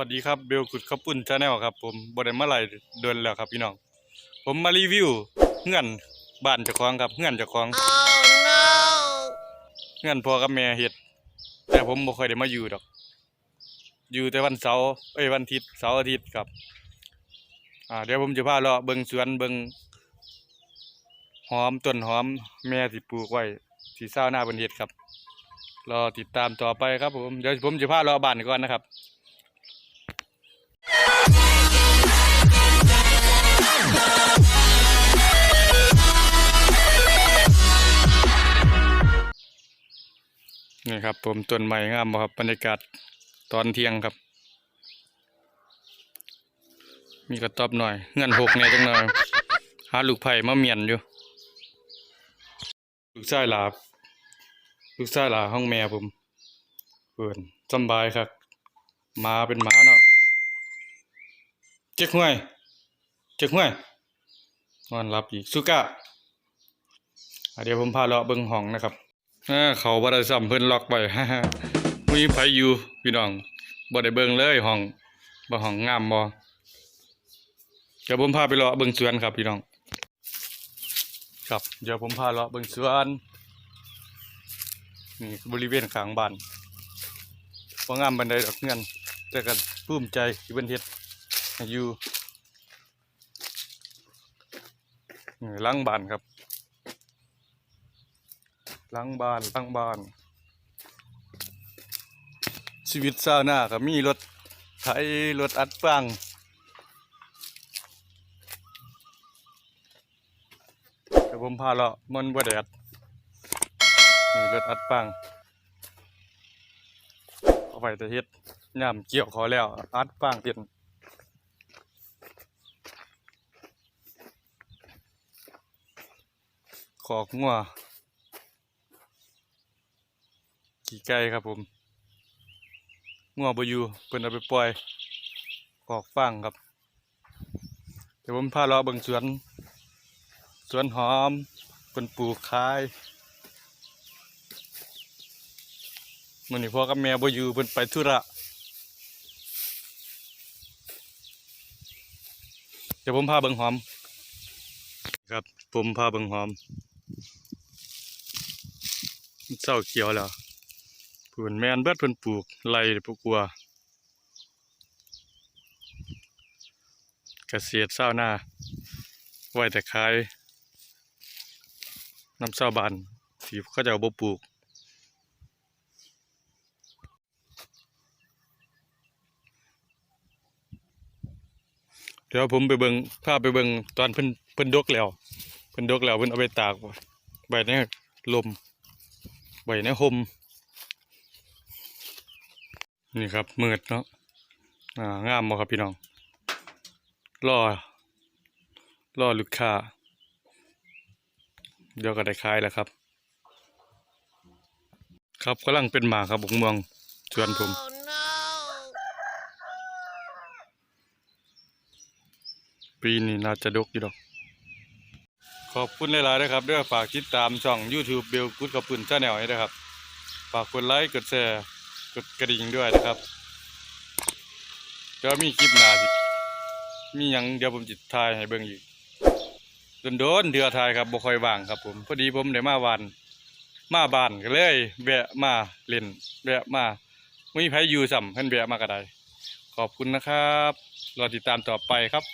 วัสดีครับเบลกุดข้าวปุ้นชาแนลครับผมบได้มาไหลายเดือนแล้วครับพี่น้อง ผมมารีวิวเงื่อนบ้านเจ้าของครับเงื่อนเจ้าของเงื่อนพ่อกับแม่เฮ็ด แต่ผมบ่ค่อยได้มาอยู่ดอก อยู่แต่วันเสาร์เอ้ยวันอาทิตย์เสาร์อาทิตย์ครับอ่าเดี๋ยวผมจะพาเลาะเบิ่งสวนเบิ่งหอมต้นหอมแม่ที่ปลูกไว้ที่เศร้าวหน้าเพิ่นเฮ็ดครับรอติดตามต่อไปครับผมเดี๋ยวผมจะพาเลาะบ้านก่อนนะครับ นี่ครับผมต้นไม้งามครับบรรยากาศตอนเที่ยงครับ มีกระต๊อบหน่อยเงื่อนหกเนี่ยจังหน่อยหาลูกไผ่มาเมียนอยู่ ลูกชายหลาบลูกชายหลาห้องแม่ผมเปิ่นสบายครับมาเป็นหมาเนาะเจ๊กห้วยเจ๊กห้วยนอนรับอีกสุก้าอะเดี๋ยวผมพาเลาะเบิ่งห้องนะครับ เขาบ่ได้ซ้ำเพิ่นล็อกไว้มีไผอยู่พี่น้องบ่ได้เบิ่งเลยห้องบ่ห้องงามบ่เดี๋ยวผมพาไปเลาะเบิ่งสวนครับพี่น้อง ครับเดี๋ยวผมพาเลาะเบิ่งสวนนี่บริเวณข้างบ้านบ่งามปานใดดอกเงินแต่ก็ภูมิใจที่เพิ่นเฮ็ดอยู่หลังบ้านครับ หลังบ้านหลังบ้าน ชีวิตชาวนาก็มีรถไถรถอัดฟางเดี๋ยวผมพาเลาะมันบ่แดดนี่รถอัดฟางเอาไปแต่เฮ็ดย่ำเกี่ยวขาแล้ว อัดฟางเป็นขอกงัว ขี่ไก่ครับผมงัวบอยู่เพิ่นเอาไปปล่อยออกฟางครับ เดี๋ยวผมพาเลาเบิ่งสวน สวนหอมเพิ่นปลูกขายมื้อนี้พ่อกับแม่บอยู่เพิ่นไปธุระเดี๋ยวผมพาเบิ่งหอม ครับผมพาเบิ่งหอมเศร้าเขียวแล้ว ผืนแมนเบิดเพิ่นปลูกไรปลูกกัวเกษตรเศร้าหน้าไว้แต่ขายน้ำเศร้าบานที่เขาเจะบ่ปลูกเดี๋ยวผมไปเบิงพาพไปเบิงตอนเพิ่นเพิ่นดกแล้วเพิ่นดกแล้วเพิ่นเอาไปตากไว้ในลมไว้ในห่ม นี่ครับมืดเนาะอ่างามบ่ครับพี่น้องรอรอลูกค้าเดี๋ยวก็ได้ขายแล้วครับ ครับกำลังเป็นหมาครับบุกเมืองชวนผมปีนี้น่าจะดกอยู่ดอก ขอบคุณหลายๆนะครับด้วยฝากติดตามช่อง YouTube เบลกุดกับปุ่นชาแนลให้นะครับ ฝากกดไลค์กดแชร์ กดกระดิ่งด้วยนะครับเดี๋ยวมีคลิปหน้าสิมีหยังเดี๋ยวผมจิตทายให้เบิ่งอีกโดนๆเดือทายครับบ่ค่อยว่างครับ ผมพอดีผมได้มาวันมาบ้านก็เลยแวะมาเล่นแวะมาไม่มีไผอยู่ซ้ำเพิ่นแวะมาก็ไดขอบคุณนะครับรอติดตามต่อไปครับ